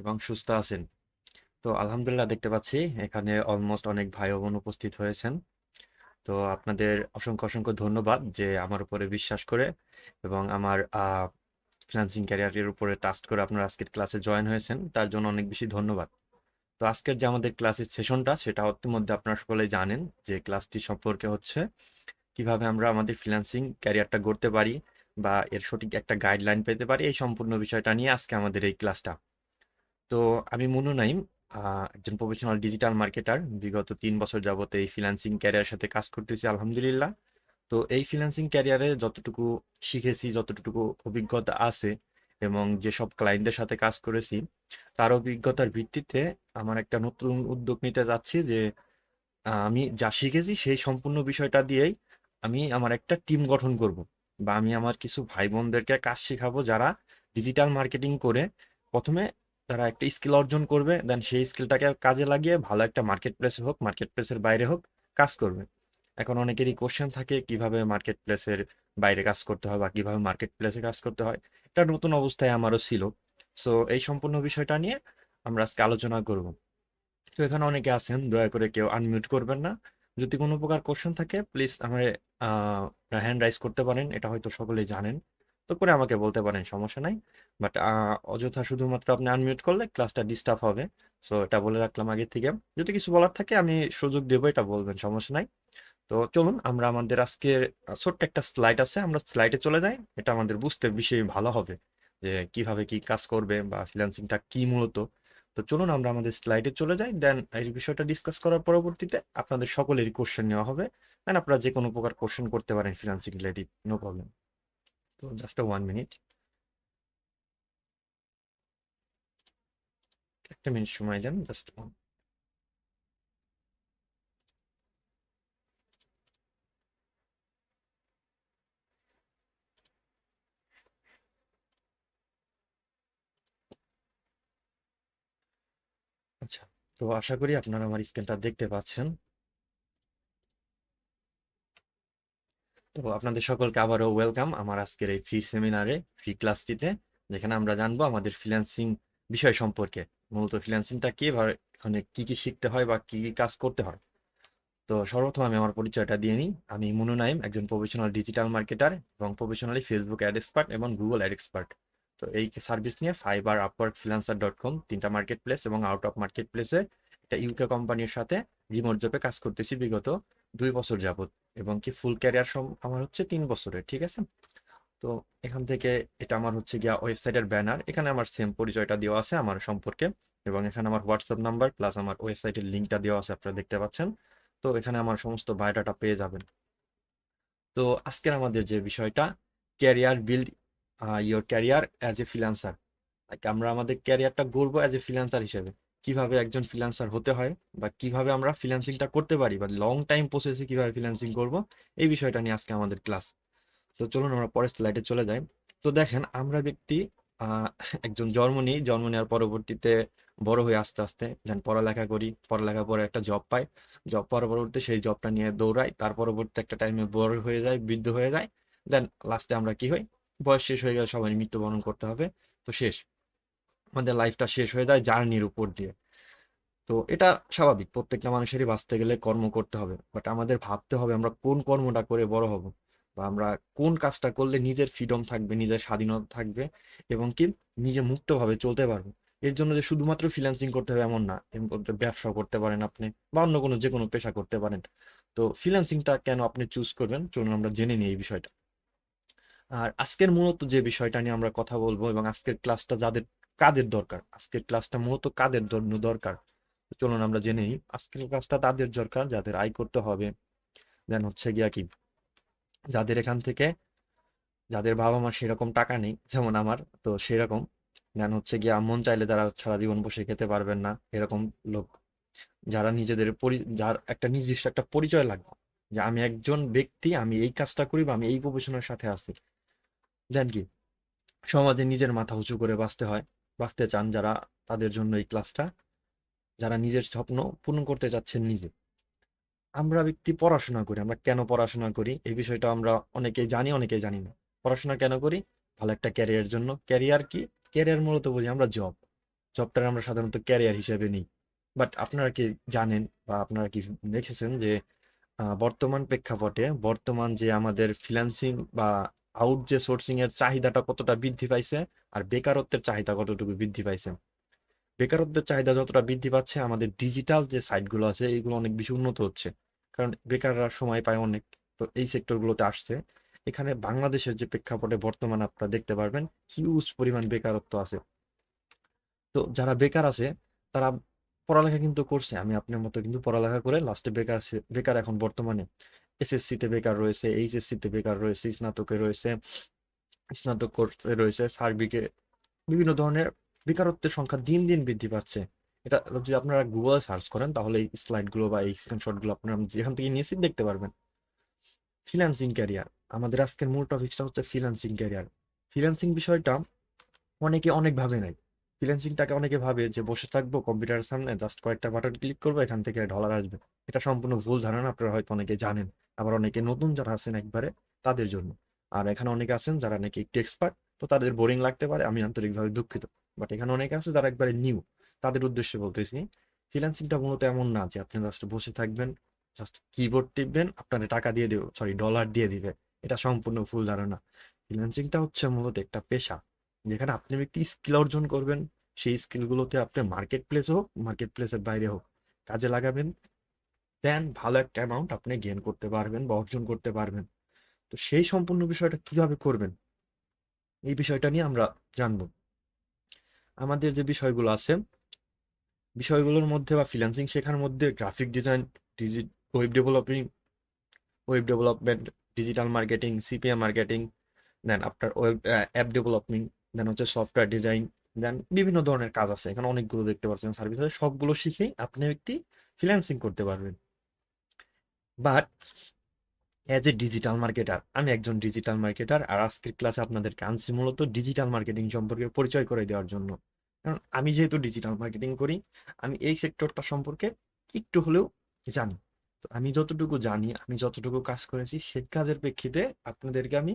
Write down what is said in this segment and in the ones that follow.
এবং সুস্থ আছেন। তো আলহামদুলিল্লাহ দেখতে পাচ্ছি, এখানে অলমোস্ট অনেক ভাই বোন উপস্থিত হয়েছেন। তো আপনাদের অসংখ্য অসংখ্য ধন্যবাদ যে আমার উপরে বিশ্বাস করে এবং আমার ফিনান্সিং ক্যারিয়ারের উপরে টাস্ট করে আপনারা আজকের ক্লাসে জয়েন হয়েছেন, তার জন্য অনেক বেশি ধন্যবাদ। তো আজকের যে আমাদের ক্লাসের সেশনটা সেটা ইতিমধ্যে আপনারা সকলেই জানেন যে ক্লাসটি সম্পর্কে হচ্ছে কীভাবে আমরা আমাদের ফিনান্সিং ক্যারিয়ারটা গড়তে পারি বা এর সঠিক একটা গাইডলাইন পেতে পারি, এই সম্পূর্ণ বিষয়টা নিয়ে আজকে আমাদের এই ক্লাসটা তো আমি মনু নাইম একজন প্রফেশনাল ডিজিটাল মার্কেটার বিগত তিন বছর যাবত এই ফ্রিল্যান্সিং ক্যারিয়ার সাথে কাজ করতেছি, আলহামদুলিল্লাহ। তো এই ফ্রিল্যান্সিং ক্যারিয়ারে যতটুকু শিখেছি, যতটুকু অভিজ্ঞতা আছে এবং যেসব ক্লায়েন্টদের সাথে কাজ করেছি, তার অভিজ্ঞতার ভিত্তিতে আমার একটা নতুন উদ্যোগ নিতে যাচ্ছি যে আমি যা শিখেছি সেই সম্পূর্ণ বিষয়টা দিয়েই আমি আমার একটা টিম গঠন করব বা আমি আমার কিছু ভাই বোনদেরকে কাজ শেখাবো যারা ডিজিটাল মার্কেটিং করে প্রথমে তারা একটা স্কিল অর্জন করবে দেন সেই স্কিলটাকে কাজে লাগিয়ে ভালো একটা মার্কেট প্লেসে হোক মার্কেট প্লেসের বাইরে হোক, কাজ করবে। এখন অনেকেরই কোশ্চেন থাকে, কীভাবে মার্কেট প্লেসের বাইরে কাজ করতে হয় বা কীভাবে মার্কেট প্লেসে কাজ করতে হয়? এটা নতুন অবস্থায় আমারও ছিল। সো এই সম্পূর্ণ বিষয়টা নিয়ে আমরা আজকে আলোচনা করব। তো এখানে অনেকে আছেন, দয়া করে কেউ আনমিউট করবেন না। যদি কোনো প্রকার কোশ্চেন থাকে প্লিজ আমার হ্যান্ড রাইজ করতে পারেন, এটা হয়তো সকলেই জানেন। তো করে আমাকে বলতে পারেন সমস্যা নাই। বাট অযথা শুধুমাত্র আপনি আনমিউট করলে ক্লাসটা ডিস্টার্ব হবে। সো এটা বলে রাখলাম আগে থেকে। যদি কিছু বলার থাকে আমি সুযোগ দেবো এটা বলবেন সমস্যা নাই। তো চলুন আমরা আমাদের আজকের আহ, ছোট্ট একটা স্লাইড আছে আমরা স্লাইডে চলে যাই। এটা আমাদের বুঝতে বেশি ভালো হবে যে কীভাবে কি কাজ করবে বা ফ্রিল্যান্সিংটা কি মূলত। তো চলুন আমরা আমাদের স্লাইডে চলে যাই। দেন এই বিষয়টা ডিসকাস করার পরবর্তীতে আপনাদের সকলেরই কোশ্চেন নেওয়া হবে। দেন আপনারা যে কোনো প্রকার কোশ্চেন করতে পারেন ফ্রিল্যান্সিং রিলেটেড নো প্রবলেম তো জাস্ট ওয়ান মিনিট একটা মিনিট সময় দেন জাস্ট আচ্ছা তো আশা করি আপনারা আমার স্ক্রিনটা দেখতে পাচ্ছেন। তো আপনাদের সকলকে আবারও ওয়েলকাম আমার আজকের এই ফ্রি সেমিনারে ফ্রি ক্লাসটিতে যেখানে আমরা জানব আমাদের ফ্রিল্যান্সিং বিষয় সম্পর্কে। মূলত ফ্রিল্যান্সিংটা কি এখানে কি কি শিখতে হয়, বা কি কি কাজ করতে হয়। তো সর্বপ্রথম আমি আমার পরিচয়টা দিয়ে নিই। আমি মুনু নাইম, একজন প্রফেশনাল ডিজিটাল মার্কেটার এবং প্রফেশনালি ফেসবুক অ্যাড এক্সপার্ট এবং গুগল অ্যাড এক্সপার্ট তো এই সার্ভিস নিয়ে Fiverr Upwork freelancer dot com তিনটা মার্কেট প্লেস এবং আউট অফ মার্কেট প্লেসে একটা ইউকে কোম্পানির সাথে রিমোট জবে কাজ করতেছি বিগত দুই বছর যাবত এবং কি ফুল ক্যারিয়ার আমার হচ্ছে তিন বছরের, ঠিক আছে? তো এখান থেকে এটা আমার হচ্ছে গিয়া ওয়েবসাইটের ব্যানার এখানে আমার সেম পরিচয়টা দেওয়া আছে আমার সম্পর্কে এবং এখানে আমার হোয়াটসঅ্যাপ নাম্বার প্লাস আমার ওয়েবসাইটের লিঙ্কটা দেওয়া আছে, আপনারা দেখতে পাচ্ছেন। তো এখানে আমার সমস্ত বায়োডাটা পেয়ে যাবেন। তো আজকের আমাদের যে বিষয়টা career build your career as a freelancer আমরা আমাদের ক্যারিয়ারটা গড়বো অ্যাজ এ ফ্রিল্যান্সার হিসেবে। কীভাবে একজন ফ্রিল্যান্সার হতে হয় বা কীভাবে আমরা ফ্রিল্যান্সিংটা করতে পারি বা লং টাইম প্রসেসে কীভাবে ফ্রিল্যান্সিং করব, এই বিষয়টা নিয়ে আজকে আমাদের ক্লাস তো চলুন আমরা পরের স্লাইডে চলে যাই। তো দেখেন, আমরা ব্যক্তি একজন জন্ম নিই, জন্ম নেওয়ার পরবর্তীতে বড় হয়ে আস্তে আস্তে। দেন পড়ালেখা করি, পড়ালেখা পরে একটা জব পাই। জব পাওয়ার পরবর্তীতে সেই জবটা নিয়ে দৌড়াই। তার পরবর্তী একটা টাইমে বড় হয়ে যায় বৃদ্ধ হয়ে যায় দেন লাস্টে আমরা কি হই? বয়স শেষ হয়ে গেলে সবাই মৃত্যুবরণ করতে হবে। তো শেষ। আমাদের লাইফটা শেষ হয়ে যায় জার্নির উপর দিয়ে। তো এটা স্বাভাবিক, প্রত্যেকটা মানুষেরই বাঁচতে গেলে কর্ম করতে হবে। বাট আমাদের ভাবতে হবে আমরা কোন কর্মটা করে বড় হব বা আমরা কোন কাজটা করলে নিজের ফ্রিডম থাকবে, নিজের স্বাধীনতা থাকবে এবং কি নিজে মুক্তভাবে চলতে পারব। এর জন্য যে শুধুমাত্র ফ্রিল্যান্সিং করতে হবে এমন না ব্যবসা করতে পারেন আপনি বা অন্য কোনো যে কোনো পেশা করতে পারেন। তো ফ্রিল্যান্সিংটা কেন আপনি চুজ করবেন? চলুন আমরা জেনে নিই এই বিষয়টা। আর আজকের মূলত যে বিষয়টা নিয়ে আমরা কথা বলব এবং আজকের ক্লাসটা যাদের কাদের দরকার? আজকের ক্লাসটা মূলত কাদের জন্য দরকার? চলুন আমরা জেনে নিই, আজকের ক্লাসটা তাদের দরকার, যাদের আয় করতে হবে। দেন হচ্ছে গিয়া কি? যাদের এখান থেকে, যাদের বাবা মা সেরকম টাকা নেই, যেমন আমার, তো সেরকম। দেন হচ্ছে গিয়া মন চাইলে তারা সারা জীবন বসে খেতে পারবেন না, এরকম লোক। যারা নিজেদের পরি, যার একটা নির্দিষ্ট একটা পরিচয় লাগবে, যে আমি একজন ব্যক্তি, আমি এই কাজটা করি বা আমি এই প্রফেশনের সাথে আছি। দেন কি? সমাজে নিজের মাথা উঁচু করে বাঁচতে হয়। বাঁচতে চান যারা তাদের জন্য এই ক্লাসটা যারা নিজের স্বপ্ন পূরণ করতে চাচ্ছেন নিজে। আমরা ব্যক্তি পড়াশোনা করি, আমরা কেন পড়াশোনা করি? এই বিষয়টা আমরা অনেকেই জানি অনেকেই জানি না। পড়াশোনা কেন করি? ভালো একটা ক্যারিয়ার জন্য। ক্যারিয়ার কি? ক্যারিয়ার মূলত বলি আমরা জব জবটা আমরা সাধারণত ক্যারিয়ার হিসেবে নিই। বাট আপনারা কি জানেন বা আপনারা কি দেখেছেন যে বর্তমান প্রেক্ষাপটে বর্তমান যে আমাদের ফ্রিল্যান্সিং বা আউট যে সোর্সিং এর চাহিদাটা কতটা বৃদ্ধি পাইছে আর বেকারত্বের চাহিদা কতটুকু বৃদ্ধি পাইছে। বেকারত্বের চাহিদা যতটা বৃদ্ধি পাচ্ছে, আমাদের ডিজিটাল যে সাইটগুলো আছে এগুলো অনেক বেশি উন্নত হচ্ছে। কারণ বেকাররা সময় পায় অনেক, তো এই সেক্টরগুলোতে আসছে। এখানে বাংলাদেশের যে প্রেক্ষাপটে বর্তমানে আপনারা দেখতে পারবেন হিউজ পরিমাণ বেকারত্ব আছে। তো যারা বেকার আছে, তারা পড়ালেখা কিন্তু করছে। আমি আপনার মতো কিন্তু পড়ালেখা করে লাস্টে বেকার বেকার এখন বর্তমানে। এসএসসি তে বেকার রয়েছে, এইচএসসি তে বেকার রয়েছে, স্নাতকে রয়েছে স্নাতক কোর্সে রয়েছে, সার্বিকে বিভিন্ন ধরনের বেকারত্বের সংখ্যা দিন দিন বৃদ্ধি পাচ্ছে। এটা যদি আপনারা গুগলে সার্চ করেন, তাহলে এই স্লাইডগুলো বা এই স্ক্রিনশটগুলো আপনারা যেখান থেকে নিয়েছি দেখতে পারবেন। ফ্রিল্যান্সিং ক্যারিয়ার আমাদের আজকের মূল টপিকটা হচ্ছে ফ্রিল্যান্সিং ক্যারিয়ার ফ্রিল্যান্সিং বিষয়টা অনেকে অনেক ভাবে নাই ফ্রিল্যান্সিংটাকে অনেকে ভাবে যে বসে থাকব কম্পিউটারের সামনে জাস্ট কয়েকটা বাটন ক্লিক করব, এখান থেকে ডলার আসবে। এটা সম্পূর্ণ ভুল ধারণা, আপনারা হয়তো অনেকে জানেন। আবার অনেকে নতুন যারা আছেন একবারে, তাদের জন্য। আর এখানে অনেকে আছেন যারা নাকি একটু এক্সপার্ট তো তাদের বোরিং লাগতে পারে, আমি আন্তরিকভাবে দুঃখিত। বাট এখানে অনেকে আছে যারা একবারে নিউ তাদের উদ্দেশ্যে বলতেছি ফ্রিল্যান্সিংটা মূলত এমন না যে আপনি জাস্ট বসে থাকবেন জাস্ট কিবোর্ড টিপবেন আপনাদের টাকা দিয়ে দেবে সরি ডলার দিয়ে দিবে। এটা সম্পূর্ণ ভুল ধারণা। ফ্রিল্যান্সিংটা হচ্ছে মূলত একটা পেশা। যেখানে আপনি একটি স্কিল অর্জন করবেন, সেই স্কিলগুলোতে আপনি মার্কেট প্লেস হোক মার্কেট প্লেসের বাইরে হোক, কাজে লাগাবেন দেন ভালো একটা অ্যামাউন্ট আপনি গেন করতে পারবেন বা অর্জন করতে পারবেন। তো সেই সম্পূর্ণ বিষয়টা কীভাবে করবেন? এই বিষয়টা নিয়ে আমরা জানব। আমাদের যে বিষয়গুলো আছে, বিষয়গুলোর মধ্যে বা ফ্রিল্যান্সিং শেখার মধ্যে graphic design web developing web development digital marketing CPM marketing then আপনার ওয়েব অ্যাপ ডেভেলপিং দেন হচ্ছে সফটওয়্যার ডিজাইন দেন বিভিন্ন ধরনের কাজ আছে। এখানে অনেকগুলো দেখতে পাচ্ছেন সার্ভিস আছে। সবগুলো শিখেই আপনি একটি ফ্রিল্যান্সিং করতে পারবেন। But as a digital marketer আমি একজন ডিজিটাল মার্কেটার আর আজকের ক্লাসে আপনাদেরকে আনছি মূলত ডিজিটাল মার্কেটিং সম্পর্কে পরিচয় করে দেওয়ার জন্য। কারণ আমি যেহেতু ডিজিটাল মার্কেটিং করি, আমি এই সেক্টরটা সম্পর্কে একটু হলেও জানি। তো আমি যতটুকু জানি, আমি যতটুকু কাজ করেছি সে কাজের প্রেক্ষিতে আপনাদেরকে আমি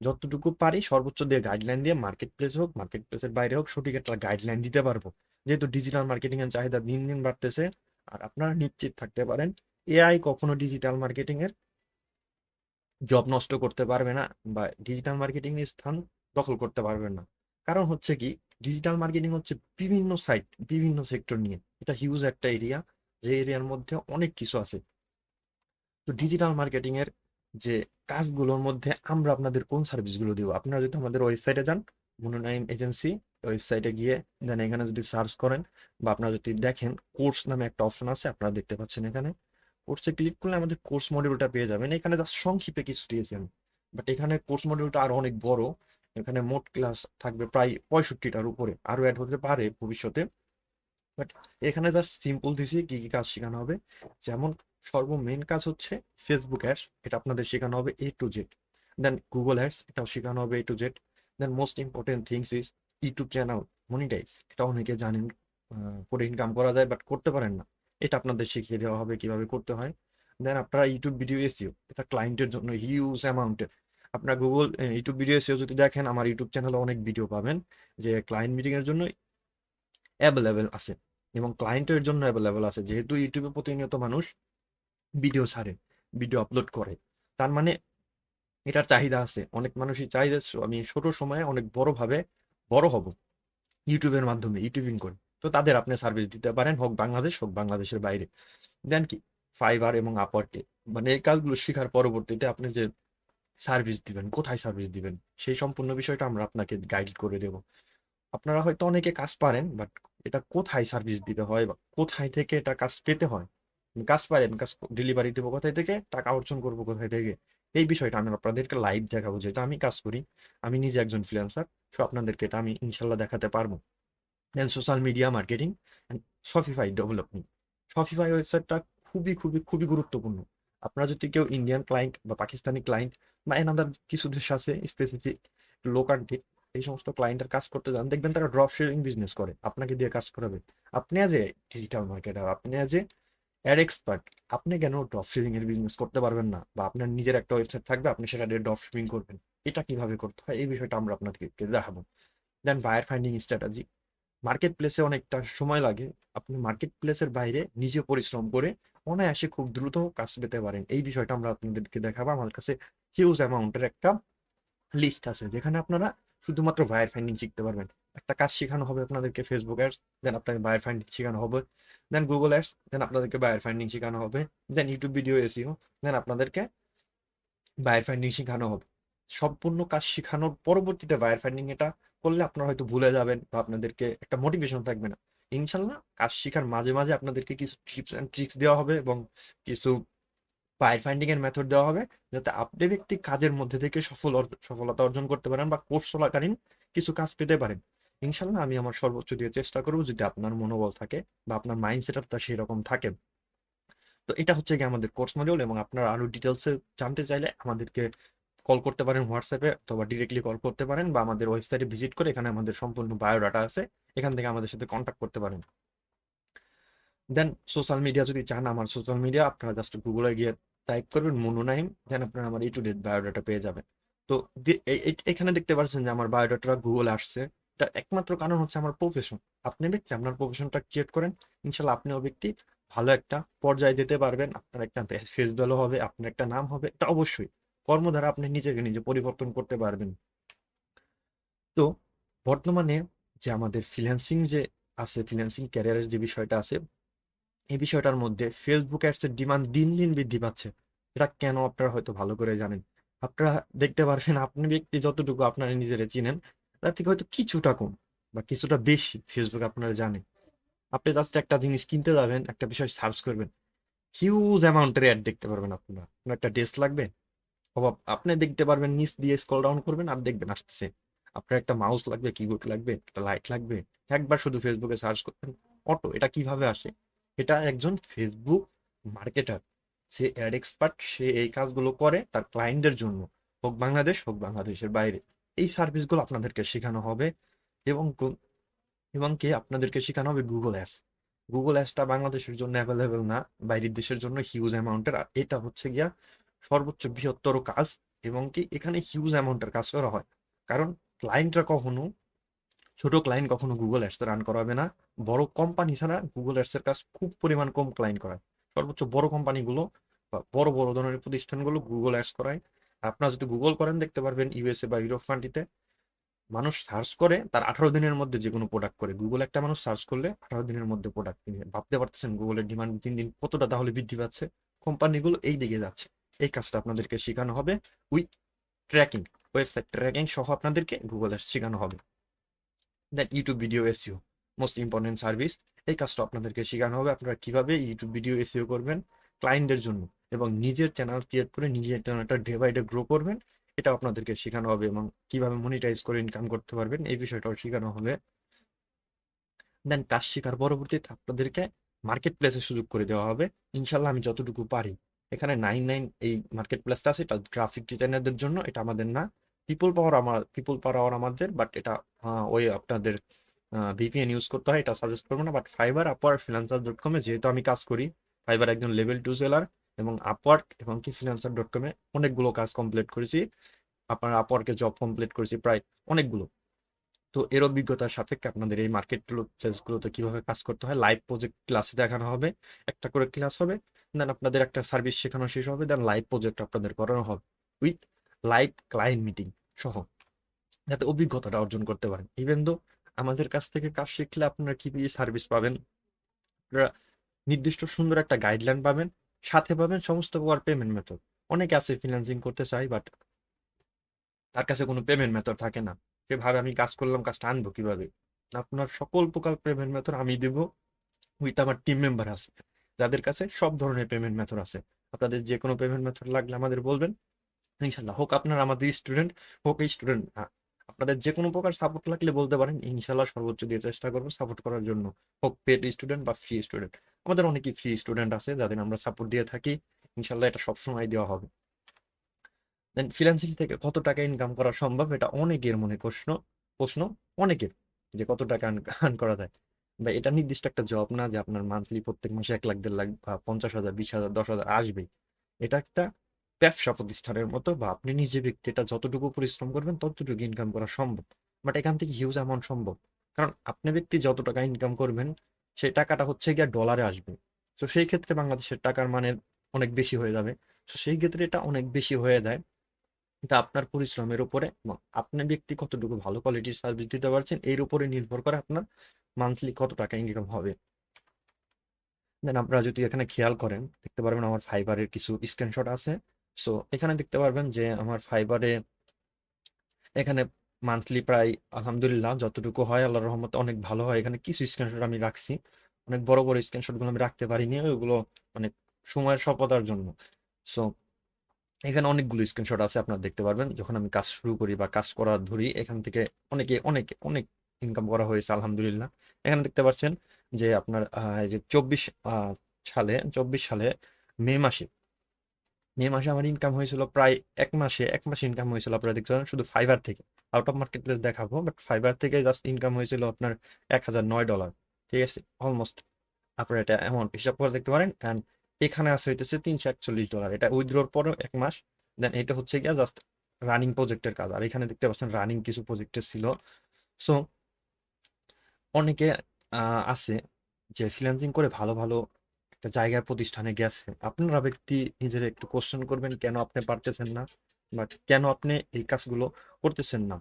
যতটুকু পারি সর্বোচ্চ দিয়ে গাইডলাইন দিয়ে মার্কেট প্লেস হোক মার্কেট প্লেসের বাইরে হোক, সঠিক একটা গাইডলাইন দিতে পারব। যেহেতু ডিজিটাল মার্কেটিং এর চাহিদা দিন দিন বাড়তেছে, আর আপনারা নিশ্চিত থাকতে পারেন এআই কখনো ডিজিটাল মার্কেটিং এর জব নষ্ট করতে পারবে না বা ডিজিটাল মার্কেটিং এর স্থান দখল করতে পারবে না। কারণ হচ্ছে কি ডিজিটাল মার্কেটিং হচ্ছে বিভিন্ন সাইট বিভিন্ন সেক্টর নিয়ে। এটা হিউজ একটা এরিয়া যে এরিয়ার মধ্যে অনেক কিছু আছে। তো ডিজিটাল মার্কেটিং এর যে কাজগুলোর মধ্যে আমরা আপনাদের কোন সার্ভিসগুলো দিব? আপনারা যদি আমাদের ওয়েবসাইটে যান মনোনাইম এজেন্সি ওয়েবসাইটে গিয়ে দেন এখানে যদি সার্চ করেন বা আপনারা যদি দেখেন কোর্স নামে একটা অপশন আছে, আপনারা দেখতে পাচ্ছেন এখানে। কোর্সে ক্লিক করলে আমাদের কোর্স মডিউলটা পেয়ে যাবেন। এখানে জাস্ট সংক্ষিপে কিছু দিয়েছি আমি। বাট এখানে কোর্স মডিউলটা আরও অনেক বড়। এখানে মোট ক্লাস থাকবে প্রায় পঁয়ষট্টিটার উপরে। আরও অ্যাড হতে পারে ভবিষ্যতে। বাট এখানে জাস্ট সিম্পল দিছি কি কি কাজ শেখানো হবে। যেমন সর্বমেন কাজ হচ্ছে ফেসবুক অ্যাডস এটা আপনাদের শেখানো হবে A to Z then Google ads এটাও শেখানো হবে A to Z then most important things is YouTube channel monetize এটা অনেকে জানেন করে ইনকাম করা যায় বাট করতে পারেন না। এটা আপনাদের শিখিয়ে দেওয়া হবে কীভাবে করতে হয়। দেন আপনারা ইউটিউব ভিডিও এসিও এটা ক্লায়েন্টের জন্য হিউজ অ্যামাউন্টের আপনার গুগল ইউটিউব ভিডিও এসিও যদি দেখেন, আমার ইউটিউব চ্যানেলে অনেক ভিডিও পাবেন, যে ক্লায়েন্ট মিটিং এর জন্য অ্যাভেলেবেল আছে। এবং ক্লায়েন্টের জন্য অ্যাভেলেবেল আছে। যেহেতু ইউটিউবে প্রতিনিয়ত মানুষ ভিডিও ছাড়ে ভিডিও আপলোড করে। তার মানে এটার চাহিদা আছে। অনেক মানুষই চাহিদা আমি ছোট সময়ে অনেক বড় ভাবে বড় হব ইউটিউবের মাধ্যমে, ইউটিউবিং করে। তো তাদের আপনি সার্ভিস দিতে পারেন, হোক বাংলাদেশ, হোক বাংলাদেশের বাইরে। দেন কি? ফাইবার এবং আপওয়ার্কে মানে এই কাজগুলো শেখার পরবর্তীতে আপনি যে সার্ভিস দিবেন, কোথায় সার্ভিস দিবেন, সেই সম্পূর্ণ বিষয়টা আমরা আপনাকে গাইড করে দেব। আপনারা হয়তো অনেকে কাজ পারেন বাট এটা কোথায় সার্ভিস দিতে হয় বা কোথায় থেকে এটা কাজ পেতে হয় কাজ পারেন কাজ ডেলিভারি দেবো কোথায় থেকে? টাকা অর্জন করব কোথায় থেকে? এই বিষয়টা আমি আপনাদেরকে লাইভ দেখাবো, যেহেতু আমি কাজ করি। আমি নিজে একজন ফ্রিল্যান্সার সো আপনাদেরকে এটা আমি ইনশাল্লাহ দেখাতে পারব। Then social media marketing and Shopify development Shopify ওয়েবসাইটটা খুবই খুবই খুবই গুরুত্বপূর্ণ। আপনারা যদি কেউ ইন্ডিয়ান ক্লায়েন্ট বা পাকিস্তানি ক্লায়েন্ট বা এনাদার কিছু দেশ আছে স্পেসিফিক লো কান্ট্রি এই সমস্ত ক্লায়েন্টের কাজ করতে যান, দেখবেন তারা ড্রপ শেয়ারিং বিজনেস করে। আপনাকে দিয়ে কাজ করাবে। আপনি আজ এ ডিজিটাল মার্কেটার আপনি আজ এ অ্যাড এক্সপার্ট আপনি কেন ড্রপ শিপিং এর বিজনেস করতে পারবেন না? বা আপনার নিজের একটা ওয়েবসাইট থাকবে, আপনি সেটা দিয়ে ড্রপ শিপিং করবেন। এটা কীভাবে করতে হয়? এই বিষয়টা আমরা আপনাদেরকে দেখাবো। Then buyer finding strategy market প্লেসে অনেকটা সময় লাগে। আপনি মার্কেট প্লেসের বাইরে নিজে পরিশ্রম করে অনায়াসে খুব দ্রুত কাজ পেতে পারেন। এই বিষয়টা আমরা আপনাদেরকে দেখাবো। আমার কাছে হিউজ অ্যামাউন্টের একটা লিস্ট আছে, যেখানে আপনারা শুধুমাত্র ভায়ার ফাইন্ডিং শিখতে পারবেন। একটা কাজ শেখানো হবে আপনাদেরকে ফেসবুক অ্যাডস দেন আপনাকে বায়ার ফাইন্ডিং শেখানো হবে। দেন গুগল অ্যাডস দেন আপনাদেরকে বায়ার ফাইন্ডিং শেখানো হবে। Then YouTube video SEO then আপনাদেরকে বায়ার ফাইন্ডিং শেখানো হবে। সম্পূর্ণ কাজ শেখানোর পরবর্তীতে বায়ার ফাইন্ডিং এটা করলে আপনারা হয়তো ভুলে যাবেন বা আপনাদেরকে একটা মোটিভেশন থাকবে না। ইনশাল্লাহ কাজ শেখার মাঝে মাঝে আপনাদেরকে কিছু টিপস অ্যান্ড ট্রিক্স দেওয়া হবে এবং কিছু বায়ার ফাইন্ডিং এর মেথড দেওয়া হবে যাতে আপনি ব্যক্তি কাজের মধ্যে থেকে সফল সফলতা অর্জন করতে পারেন বা কোর্স চলাকালীন কিছু কাজ পেতে পারেন। ইনশাল্লাহ আমি আমার সর্বোচ্চ দিয়ে চেষ্টা করব যদি আপনার মনোবল থাকে বা আপনার মাইন্ড সেট আপটা সেই রকম থাকে। তো এটা হচ্ছে গিয়ে আমাদের কোর্স মডিউল এবং আপনারা আরও ডিটেলসে জানতে চাইলে আমাদেরকে কল করতে পারেন হোয়াটসঅ্যাপে অথবা ডিরেক্টলি কল করতে পারেন বা আমাদের ওয়েবসাইটে ভিজিট করে এখানে আমাদের সম্পূর্ণ বায়োডাটা আছে, এখান থেকে আমাদের সাথে কন্ট্যাক্ট করতে পারেন। দেন সোশ্যাল মিডিয়া যদি চান আমার সোশ্যাল মিডিয়া আপনারা জাস্ট গুগলে গিয়ে টাইপ করবেন মনোনাইম দেন আপনারা আমার এই টু ডেট বায়োডাটা পেয়ে যাবেন। তো এখানে দেখতে পাচ্ছেন যে আমার বায়োডাটা গুগলে আসছে। এটা একমাত্র কারণ হচ্ছে আমার প্রফেশন আপনি ব্যক্তি, আপনার প্রফেশনটা ক্রিয়েট করেন, ইনশাল্লাহ আপনি ও ব্যক্তি ভালো একটা পর্যায়ে যেতে পারবেন। আপনার একটা ফেস ভ্যালু হবে, আপনার একটা নাম হবে, এটা অবশ্যই। কর্ম দ্বারা আপনি নিজেকে নিজে পরিবর্তন করতে পারবেন। তো বর্তমানে যে আমাদের ফ্রিল্যান্সিং যে আছে ফ্রিল্যান্সিং ক্যারিয়ারের যে বিষয়টা আছে, এই বিষয়টার মধ্যে ফেসবুক অ্যাডস এর ডিমান্ড দিন দিন বৃদ্ধি পাচ্ছে। এটা কেন আপনারা হয়তো ভালো করে জানেন? আপনারা দেখতে পারবেন, আপনি ব্যক্তি যতটুকু আপনারা নিজেরা চিনেন তার থেকে হয়তো কিছুটা কম বা কিছুটা বেশি ফেসবুক আপনারা জানেন। আপনি জাস্ট একটা জিনিস কিনতে যাবেন, একটা বিষয় সার্চ করবেন হিউজ অ্যামাউন্টের অ্যাড দেখতে পারবেন আপনারা। আপনার একটা ডেস্ক লাগবে, অভাব, আপনি দেখতে পারবেন, নিচ দিয়ে স্কল ডাউন করবেন আর দেখবেন আসতেছে। আপনার একটা মাউস লাগবে কিবোর্ড লাগবে, একটা লাইট লাগবে, একবার শুধু ফেসবুকে সার্চ করবেন অটো এটা কীভাবে আসে? এটা একজন ফেসবুক মার্কেটার সে অ্যাড এক্সপার্ট সে এই কাজগুলো করে তার ক্লায়েন্টদের জন্য, হোক বাংলাদেশ, হোক বাংলাদেশের বাইরে। এই সার্ভিসগুলো আপনাদেরকে শেখানো হবে এবং এবং কি আপনাদেরকে শেখানো হবে গুগল অ্যাপস গুগল অ্যাপসটা বাংলাদেশের জন্য অ্যাভেলেবেল না, বাইরের দেশের জন্য হিউজ অ্যামাউন্টের আর এটা হচ্ছে গিয়া সর্বোচ্চ বৃহত্তর কাজ এবং কি এখানে হিউজ অ্যামাউন্টের কাজ করা হয়। কারণ ক্লায়েন্টরা কখনো, ছোট ক্লায়েন্ট কখনো গুগল অ্যাডস রান করাবে না। বড় কোম্পানি ছাড়া গুগল অ্যাডস এর কাজ খুব পরিমাণ কম ক্লায়েন্ট করায়। সর্বোচ্চ বড় কোম্পানিগুলো বা বড় বড় ধরনের প্রতিষ্ঠানগুলো গুগল অ্যাডস করায়। আপনারা যদি গুগল করেন, দেখতে পারবেন ইউএসএ বা ইউরোপ কান্ট্রিতে মানুষ সার্চ করে, তার আঠারো দিনের মধ্যে যে কোনো প্রোডাক্ট করে। গুগল একটা মানুষ সার্চ করলে আঠারো দিনের মধ্যে প্রোডাক্ট কিনে ভাবতে পারতেছেন গুগলের ডিমান্ড দিন দিন কতটা তাহলে বৃদ্ধি পাচ্ছে? কোম্পানিগুলো এই দিকে যাচ্ছে। এই কাজটা আপনাদেরকে শেখানো হবে উইথ ট্র্যাকিং ওয়েবসাইট ট্র্যাকিং সহ আপনাদেরকে গুগল শেখানো হবে। Then YouTube video SEO most important service এই কাজটা আপনাদেরকে শেখানো হবে। আপনারা কীভাবে ইউটিউব ভিডিও এসিও করবেন ক্লায়েন্টদের জন্য। এবং নিজের চ্যানেল ক্রিয়েট করে নিজের চ্যানেলটা ডে বাই ডে গ্রো করবেন, এটা আপনাদেরকে শেখানো হবে এবং কীভাবে মনিটাইজ করে ইনকাম করতে পারবেন, এই বিষয়টাও শেখানো হবে। দেন কাজ শেখার পরবর্তীতে আপনাদেরকে মার্কেট প্লেসের সুযোগ করে দেওয়া হবে। ইনশাল্লাহ আমি যতটুকু পারি। এখানে নাইন নাইন এই মার্কেট প্লেসটা আছে, এটা গ্রাফিক ডিজাইনারদের জন্য, এটা আমাদের না। পিপল পাওয়ার আমার পিপল পাওয়ার আমাদের বাট এটা ওই আপনাদের ভিপিএন ইউজ করতে হয়, এটা সাজেস্ট করব না but Fiverr Upwork freelancer dot কমে যেহেতু আমি কাজ করি ফাইবার একজন লেভেল টু সেলার এবং আপওয়ার্ক এবং কি ফ্রিল্যান্সার ডট কমে অনেকগুলো কাজ কমপ্লিট করেছি। আপনার আপওয়ার্কে জব কমপ্লিট করেছি প্রায় অনেকগুলো। তো এর অভিজ্ঞতার সাপেক্ষে আপনাদের এই মার্কেট প্লেসগুলোতে কীভাবে কাজ করতে হয় লাইভ প্রজেক্ট ক্লাসে দেখানো হবে, একটা করে ক্লাস হবে দেন আপনাদের একটা সার্ভিস শেখানো শেষ হবে দেন লাইভ প্রজেক্ট আপনাদের করানো হবে উইথ লাইভ ক্লায়েন্ট মিটিং সহ। যাতে অভিজ্ঞতাটা অর্জন করতে পারেন। ইভেন দো আমাদের কাছ থেকে কাজ শিখলে আপনারা কি কি সার্ভিস পাবেন, আপনারা নির্দিষ্ট সুন্দর একটা গাইডলাইন পাবেন সাথে পাবেন সমস্ত প্রকার পেমেন্ট মেথড অনেকে আছে ফ্রিল্যান্সিং করতে চাই বাট তার কাছে কোনো পেমেন্ট মেথড থাকে না। সে ভাবে, আমি কাজ করলাম, কাজটা আনব কীভাবে? আপনার সকল প্রকার পেমেন্ট মেথড আমি দেব উইথ আমার টিম মেম্বার আছে, যাদের কাছে সব ধরনের পেমেন্ট মেথড আছে। আপনাদের যে কোনো পেমেন্ট মেথড লাগলে আমাদের বলবেন। ইনশাল্লাহ, হোক আপনার আমাদের স্টুডেন্ট হোক এই স্টুডেন্ট আপনাদের যে কোনো প্রকার সাপোর্ট লাগলে বলতে পারেন। ইনশাল্লাহ সর্বোচ্চ দিয়ে চেষ্টা করব সাপোর্ট করার জন্য। হোক পেড স্টুডেন্ট বা ফ্রি স্টুডেন্ট আমাদের অনেকেই ফ্রি স্টুডেন্ট আছে, যাদের আমরা সাপোর্ট দিয়ে থাকি। ইনশাল্লাহ এটা সবসময় দেওয়া হবে। দেন ফ্রিল্যান্সিং থেকে কত টাকা ইনকাম করা সম্ভব, এটা অনেকের মনে প্রশ্ন প্রশ্ন অনেকের যে কত টাকা আর্ন করা যায়। বা এটা নির্দিষ্ট একটা জব না যে আপনার মান্থলি প্রত্যেক মাসে এক লাখ, দেড় লাখ বা পঞ্চাশ হাজার, বিশ হাজার, দশ হাজার আসবেই। এটা একটা ব্যবসা প্রতিষ্ঠানের মতো বা আপনি নিজে ব্যক্তি, এটা যতটুকু পরিশ্রম করবেন ততটুকু ইনকাম করা সম্ভব। বাট এখান থেকে হিউজ অ্যামাউন্ট সম্ভব। কারণ আপনি ব্যক্তি যত টাকা ইনকাম করবেন সেই টাকাটা হচ্ছে গিয়ে ডলারে আসবে। তো সেই ক্ষেত্রে বাংলাদেশের টাকার মানে অনেক বেশি হয়ে যাবে। তো সেই ক্ষেত্রে এটা অনেক বেশি হয়ে যায়। এটা আপনার পরিশ্রমের উপরে এবং আপনি ব্যক্তি কতটুকু ভালো কোয়ালিটির সার্ভিস দিতে পারছেন, এর উপরে নির্ভর করে আপনার মান্থলি কত টাকা ইনকাম হবে। দেন আপনারা যদি এখানে খেয়াল করেন, দেখতে পারবেন আমার ফাইবারের কিছু স্ক্রিনশট আছে। সো এখানে দেখতে পারবেন যে আমার ফাইবারে এখানে মান্থলি প্রায় আলহামদুলিল্লাহ যতটুকু হয় আল্লাহর রহমতে অনেক ভালো হয়। এখানে কিছু স্ক্রিনশট আমি রাখছি। অনেক বড় বড় স্ক্রিনশটগুলো আমি রাখতে পারিনি, ওইগুলো মানে সময়ের স্বল্পতার জন্য। সো এখানে অনেকগুলো স্ক্রিনশট আছে, আপনারা দেখতে পারবেন। যখন আমি কাজ শুরু করি বা কাজ করা ধরি, এখান থেকে অনেকে অনেকে, অনেক ইনকাম করা হয়েছে, আলহামদুলিল্লাহ। এখানে দেখতে পাচ্ছেন যে আপনার এই যে চব্বিশ সালে চব্বিশ সালে মে মাসে মে মাসে আমার ইনকাম হয়েছিল প্রায় এক মাসে এক মাসে ইনকাম হয়েছিল আপনারা দেখতে পারেন শুধু ফাইবার থেকে। আউট অফ মার্কেট প্লেস দেখাবো বাট ফাইবার থেকে জাস্ট ইনকাম হয়েছিল আপনার এক হাজার নয় ডলার ঠিক আছে? অলমোস্ট আপনারা এটা অ্যামাউন্ট হিসাব করে দেখতে পারেন অ্যান্ড এখানে আছে হইতেছে তিনশো একচল্লিশ ডলার এটা উইথড্রোর পরেও এক মাস দেন এটা হচ্ছে গিয়া জাস্ট রানিং প্রজেক্টের কাজ। আর এখানে দেখতে পাচ্ছেন রানিং কিছু প্রজেক্টের ছিল। সো অনেকে আছে যে ফ্রিল্যান্সিং করে ভালো ভালো একটা জায়গায় প্রতিষ্ঠানে গেছে। আপনারা ব্যক্তি নিজের একটু কোশ্চেন করবেন, কেন আপনি পারতেছেন না? বাট কেন আপনি এই কাজগুলো করতেছেন না?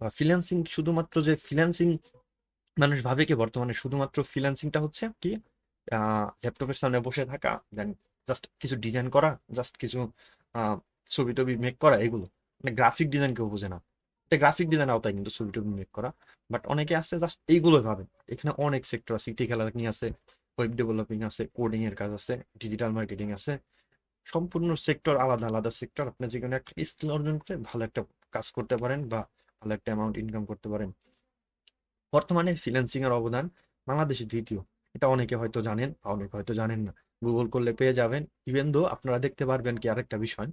বা ফ্রিল্যান্সিং শুধুমাত্র যে ফ্রিল্যান্সিং মানুষ ভাবে কি বর্তমানে? শুধুমাত্র ফ্রিল্যান্সিংটা হচ্ছে কি ল্যাপটপের সামনে বসে থাকা দেন জাস্ট কিছু ডিজাইন করা জাস্ট কিছু ছবি টবি মেক করা, এগুলো। মানে গ্রাফিক ডিজাইন কেউ বোঝে না। গ্রাফিক ডিজাইন আওতায় কিন্তু ছবি টবি মেক করা। বাট অনেকে আছে জাস্ট এইগুলো ভাবে। এখানে অনেক সেক্টর আছে ইথিক্যাল আছে ওয়েব ডেভেলপিং আছে কোডিং এর কাজ আছে ডিজিটাল মার্কেটিং আছে, সম্পূর্ণ সেক্টর আলাদা আলাদা সেক্টর আপনি যেখানে একটা স্কিল অর্জন করে ভালো একটা কাজ করতে পারেন বা ভালো একটা অ্যামাউন্ট ইনকাম করতে পারেন। বর্তমানে ফ্রিল্যান্সিং এর অবদান বাংলাদেশে দ্বিতীয়। এটা অনেকে হয়তো জানেন বা অনেকে হয়তো জানেন না। গুগল করলে পেয়ে যাবেন। ইভেন দো আপনারা দেখতে পারবেন কি আরেকটা বিষয়,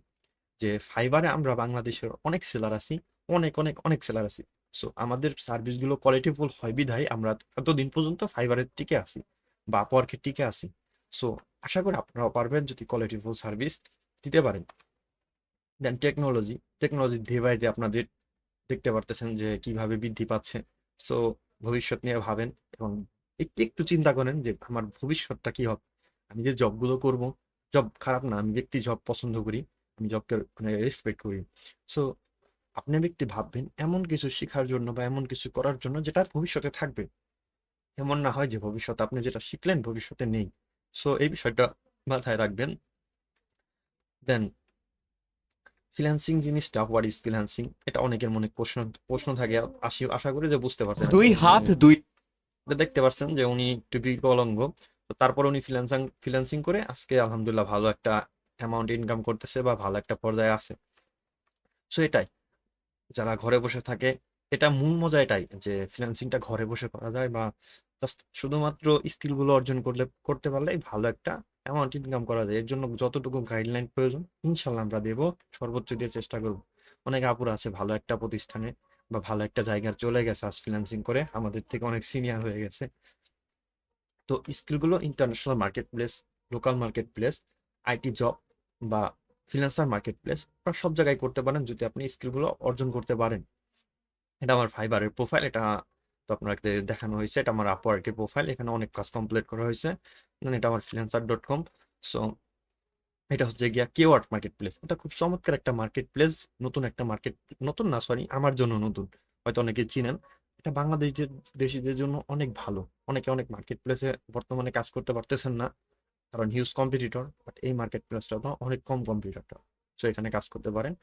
যে ফাইবারে আমরা বাংলাদেশের অনেক সেলার আছি, অনেক অনেক অনেক সেলার আছি। সো আমাদের সার্ভিসগুলো কোয়ালিটিফুল হয় বিধায় আমরা এতদিন পর্যন্ত ফাইবারের টিকে আছি। বা পরকে টিকে আছি? সো আশা করি আপনারাও পারবেন যদি কোয়ালিটিফুল সার্ভিস দিতে পারেন। Then technology technology by day আপনাদের দেখতে পারতেছেন যে কীভাবে বৃদ্ধি পাচ্ছে। সো ভবিষ্যৎ নিয়ে ভাবেন এবং একটু একটু চিন্তা করেন যে আমার ভবিষ্যৎটা কি হবে? আমি যে জবগুলো করব জব খারাপ না, আমি ব্যক্তি জব পছন্দ করি, আমি জবকে মানে রেসপেক্ট করি। সো আপনি ব্যক্তি ভাববেন এমন কিছু শেখার জন্য বা এমন কিছু করার জন্য যেটা ভবিষ্যতে থাকবে। এমন না হয় যে ভবিষ্যতে আপনি যেটা শিখলেন ভবিষ্যতে নেই। সো এই বিষয়টা মাথায় রাখবেন। দেন ফ্রিল্যান্সিং জিনিসটা হোয়াট ইজ ফ্রিল্যান্সিং এটা অনেকের মনে প্রশ্ন প্রশ্ন থাকে। আসি আশা করি যে বুঝতে পারছেন। দুই হাত দুই দেখতে পাচ্ছেন যে উনি একটু বিকলাঙ্গ তো তারপর উনি ফ্রিল্যান্সিং ফ্রিল্যান্সিং করে আজকে আলহামদুলিল্লাহ ভালো একটা অ্যামাউন্ট ইনকাম করতেছে বা ভালো একটা পর্যায়ে আছে। সো এটাই। যারা ঘরে বসে থাকে এটা মূল মজা এটাই যে ফ্রিল্যান্সিংটা ঘরে বসে করা যায় বা জাস্ট শুধুমাত্র স্কিলগুলো অর্জন করলে, করতে পারলেই ভালো একটা অ্যামাউন্ট ইনকাম করা যায়। এর জন্য যতটুকু গাইডলাইন প্রয়োজন, ইনশাল্লাহ আমরা দেবো, সর্বোচ্চ দিয়ে চেষ্টা করব। অনেক আপুরা আছে ভালো একটা প্রতিষ্ঠানে বা ভালো একটা জায়গায় চলে গেছে আজ ফ্রিল্যান্সিং করে, আমাদের থেকে অনেক সিনিয়র হয়ে গেছে। তো স্কিলগুলো international market place local market place IT job বা ফ্রিল্যান্সার মার্কেট প্লেস আপনারা সব জায়গায় করতে পারেন যদি আপনি স্কিলগুলো অর্জন করতে পারেন। এটা আমার ফাইবারের প্রোফাইল এটা তো আপনাকে দেখানো হয়েছে। এটা আমার আপওয়ার্কের প্রোফাইল এখানে অনেক কাজ কমপ্লিট করা হয়েছে। এটা আমার ফ্রিল্যান্সার ডট কম সো এটা হচ্ছে গিয়া কেওয়ার্ড মার্কেট প্লেস এটা খুব চমৎকার একটা মার্কেট প্লেস নতুন একটা মার্কেট নতুন না সরি আমার জন্য নতুন। হয়তো অনেকে চিনেন। এটা বাংলাদেশের দেশিদের জন্য অনেক ভালো। অনেকে অনেক মার্কেট প্লেসে বর্তমানে কাজ করতে পারতেছেন না, কারণ হিউজ কম্পিটিটর বাট এই মার্কেট প্লেসটা অনেক কম কম্পিটিটর সো এখানে কাজ করতে পারেন।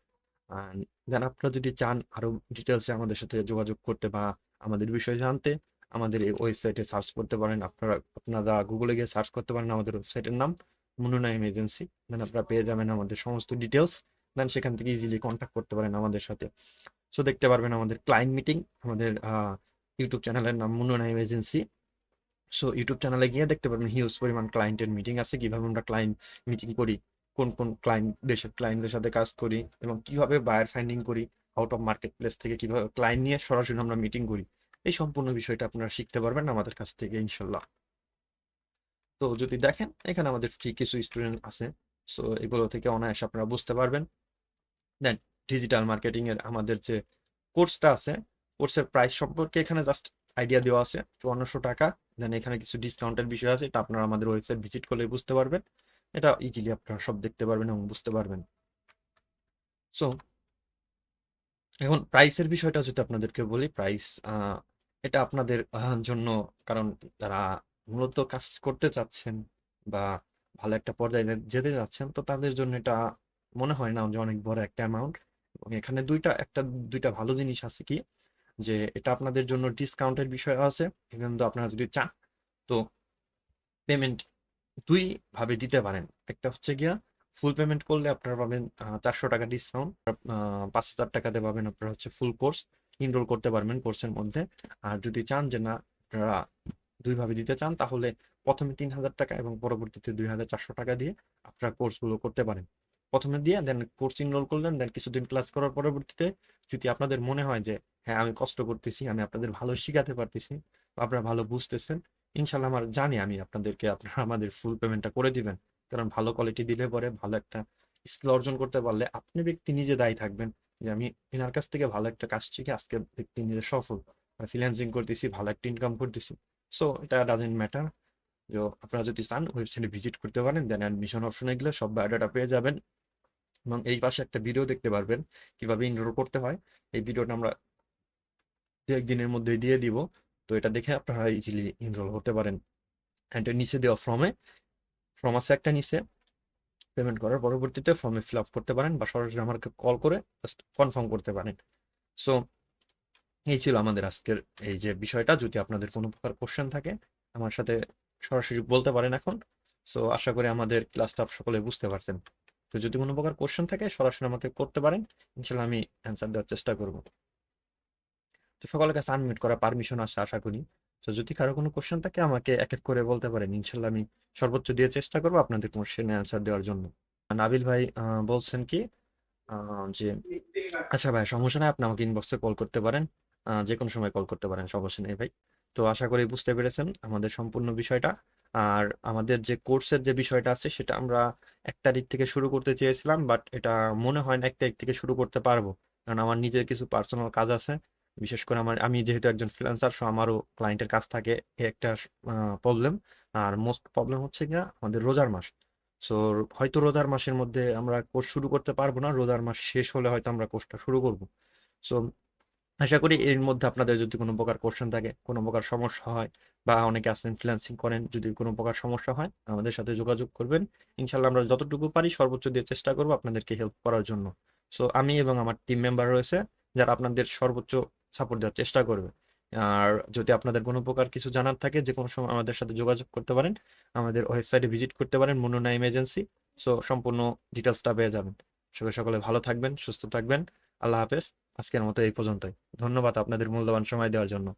দেন আপনারা যদি চান আরও ডিটেলসে আমাদের সাথে যোগাযোগ করতে বা আমাদের বিষয়ে জানতে, আমাদের এই ওয়েবসাইটে সার্চ করতে পারেন। আপনারা আপনারা গুগলে গিয়ে সার্চ করতে পারেন আমাদের ওয়েবসাইটের নাম মুনুনাইম এজেন্সি দেন আপনারা পেয়ে যাবেন আমাদের সমস্ত ডিটেলস দেন সেখান থেকে ইজিলি কন্ট্যাক্ট করতে পারেন আমাদের সাথে। সো দেখতে পারবেন আমাদের ক্লায়েন্ট মিটিং আমাদের ইউটিউব চ্যানেলের নাম মুনুনাইম এজেন্সি সো ইউটিউব চ্যানেলে গিয়ে দেখতে পারবেন হিউজ পরিমাণ ক্লায়েন্টের মিটিং আছে। কীভাবে আমরা ক্লায়েন্ট মিটিং করি, কোন কোন ক্লায়েন্ট দেশের ক্লায়েন্টদের সাথে কাজ করি এবং কীভাবে বায়ার ফাইন্ডিং করি। আউট অফ মার্কেট প্লেস থেকে কীভাবে ক্লায়েন্ট নিয়ে সরাসরি আমরা মিটিং করি, এই সম্পূর্ণ বিষয়টা আপনারা শিখতে পারবেন আমাদের কাছ থেকে, ইনশাল্লাহ। তো যদি দেখেন, এখানে আমাদের ফ্রি কিছু স্টুডেন্ট আছে। সো এগুলো থেকে অনায়াসে আপনারা বুঝতে পারবেন। দেন ডিজিটাল মার্কেটিং এর আমাদের যে কোর্সটা আছে কোর্সের প্রাইস সম্পর্কে এখানে জাস্ট আইডিয়া দেওয়া আছে, চুয়ান্নশো টাকা। দেন এখানে কিছু ডিসকাউন্টের বিষয় আছে, এটা আপনারা আমাদের ওয়েবসাইট ভিজিট করলে বুঝতে পারবেন। এটা ইজিলি আপনারা সব দেখতে পারবেন এবং বুঝতে পারবেন। সো এখন প্রাইসের বিষয়টা যদি আপনাদেরকে বলি প্রাইস এটা আপনাদের জন্য কারণ তারা মূলত কাজ করতে চাচ্ছেন বা ভালো একটা পর্যায়ে যেতে যাচ্ছেন, তো তাদের জন্য এটা মনে হয় না যে অনেক বড় একটা অ্যামাউন্ট এবং এখানে দুইটা, একটা, দুইটা ভালো জিনিস আছে কি? যে এটা আপনাদের জন্য ডিসকাউন্টের বিষয় আছে কিন্তু আপনারা যদি চান, তো পেমেন্ট দুই ভাবে দিতে পারেন। একটা হচ্ছে গিয়া ফুল পেমেন্ট করলে আপনারা পাবেন চারশো টাকা ডিসকাউন্ট পাঁচ হাজার টাকাতে পাবেন আপনারা হচ্ছে ফুল কোর্স ইনরোল করতে পারবেন কোর্সের মধ্যে। আর যদি চান যে না, আপনারা দুইভাবে দিতে চান, তাহলে প্রথমে তিন হাজার টাকা এবং পরবর্তীতে দুই হাজার চারশো টাকা দিয়ে আপনারা কোর্সগুলো করতে পারেন। প্রথমে দিয়ে দেন কোর্স ইনরোল করলেন দেন কিছুদিন ক্লাস করার পরবর্তীতে যদি আপনাদের মনে হয় যে হ্যাঁ আমি কষ্ট করতেছি, আমি আপনাদের ভালো শিখাতে পারতেছি আপনারা ভালো বুঝতেছেন ইনশাল্লাহ আমার জানি আমি আপনাদেরকে, আপনারা আমাদের ফুল পেমেন্টটা করে দিবেন। কারণ ভালো কোয়ালিটি দিলে পরে ভালো একটা স্কিল অর্জন করতে পারলে আপনি ব্যক্তি নিজে দায়ী থাকবেন। যে আমি এনার কাছ থেকে ভালো একটা কাজ শিখে আজকে ব্যক্তি নিজে সফল। ফ্রিল্যান্সিং করতেছি, ভালো একটা ইনকাম করতেছি। সো এটা ডাজেন্ট ম্যাটার যে আপনারা যদি চান ওয়েবসাইটে ভিজিট করতে পারেন দেন অ্যাডমিশন অপশনে গেলে সব বায়োডাটা পেয়ে যাবেন। এবং এই পাশে একটা ভিডিও দেখতে পারবেন, কীভাবে ইনরোল করতে হয়। এই ভিডিওটা আমরা দু একদিনের মধ্যে দিয়ে দিব। তো এটা দেখে আপনারা ইজিলি ইনরোল হতে পারেন। অ্যান্ড নিচে দেওয়া ফর্মে ফর্ম আছে একটা নিচে পেমেন্ট করার পরবর্তীতে ফর্মে ফিল আপ করতে পারেন বা সরাসরি আমাকে কল করে জাস্ট কনফার্ম করতে পারেন। সো এই ছিল আমাদের আজকের এই যে বিষয়টা। যদি আপনাদের কোনো প্রকার কোশ্চেন থাকে, আমার সাথে সরাসরি বলতে পারেন এখন। সো আশা করি আমাদের ক্লাসটা সকলে বুঝতে পারছেন। তো যদি কোনো প্রকার কোশ্চেন থাকে, সরাসরি আমাকে করতে পারেন। ইনশাল্লাহ আমি অ্যান্সার দেওয়ার চেষ্টা করব। তো সকলের কাছে আনমিট করা পারমিশন আছে, আশা করি। তো যদি কারও কোনো কোশ্চেন থাকে, আমাকে এক এক করে বলতে পারেন। ইনশাল্লাহ আমি সর্বোচ্চ দিয়ে চেষ্টা করব আপনাদের কোশ্চেনে অ্যান্সার দেওয়ার জন্য। নাবিল ভাই বলছেন কি যে আচ্ছা ভাই, সমস্যা নাই, আপনি আমাকে ইনবক্সে কল করতে পারেন। যে কোনো সময় কল করতে পারেন, সমস্যা নেই ভাই। তো আশা করি বুঝতে পেরেছেন আমাদের সম্পূর্ণ বিষয়টা। আর আমাদের যে কোর্সের যে বিষয়টা আছে, সেটা আমরা এক তারিখ থেকে শুরু করতে চেয়েছিলাম বাট এটা মনে হয় না এক তারিখ থেকে শুরু করতে পারব। কারণ আমার নিজের কিছু পার্সোনাল কাজ আছে বিশেষ করে আমার, আমি যেহেতু একজন ফ্রিল্যান্সার সো আমারও ক্লায়েন্টের কাজ থাকে একটা প্রবলেম আর মোস্ট প্রবলেম হচ্ছে গিয়া আমাদের রোজার মাস। সো হয়তো রোজার মাসের মধ্যে আমরা কোর্স শুরু করতে পারব না, রোজার মাস শেষ হলে হয়তো আমরা কোর্সটা শুরু করব। সো আশা করি এর মধ্যে আপনাদের যদি কোনো প্রকার কোশ্চেন থাকে, কোনো প্রকার সমস্যা হয়, বা অনেকে আছেন ফ্রিল্যান্সিং করেন, যদি কোনো প্রকার সমস্যা হয়, আমাদের সাথে যোগাযোগ করবেন। ইনশাল্লাহ আমরা যতটুকু পারি সর্বোচ্চ দিয়ে চেষ্টা করব আপনাদেরকে হেল্প করার জন্য। সো আমি এবং আমার টিম মেম্বার রয়েছে, যারা আপনাদের সর্বোচ্চ সাপোর্ট দেওয়ার চেষ্টা করবে। আর যদি আপনাদের কোনো প্রকার কিছু জানার থাকে, যে কোনো সময় আমাদের সাথে যোগাযোগ করতে পারেন, আমাদের ওয়েবসাইটে ভিজিট করতে পারেন মুন্নুনা এজেন্সি সো, সম্পূর্ণ ডিটেলসটা পেয়ে যাবেন। সবাই সকলে ভালো থাকবেন, সুস্থ থাকবেন। আল্লাহ হাফেজ। আজকের মতো এই পর্যন্তই। ধন্যবাদ আপনাদের মূল্যবান সময় দেওয়ার জন্য।